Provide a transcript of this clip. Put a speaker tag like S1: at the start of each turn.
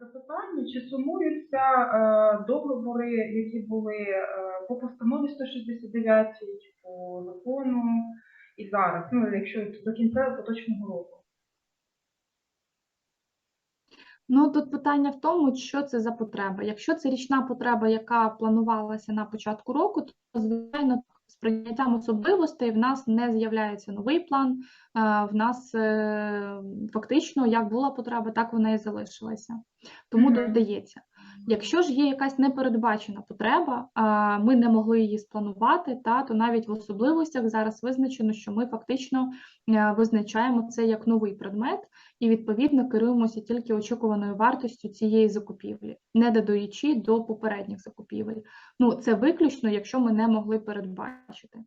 S1: Запитання, чи сумуються е, договори, які були е, по постанові 169 по закону і зараз, ну якщо до кінця поточного року.
S2: Ну тут питання в тому, що це за потреба. Якщо це річна потреба, яка планувалася на початку року, то звичайно з прийняттям особливостей в нас не з'являється новий план. е, В нас е, фактично як була потреба, так вона і залишилася. Тому
S1: Мгм.
S2: додається. Якщо ж є якась непередбачена потреба, ми не могли її спланувати, та то навіть в особливостях зараз визначено, що ми фактично е, визначаємо це як новий предмет і відповідно керуємося тільки очікуваною вартістю цієї закупівлі, не додаючи до попередніх закупівель. Ну це виключно, якщо ми не могли передбачити.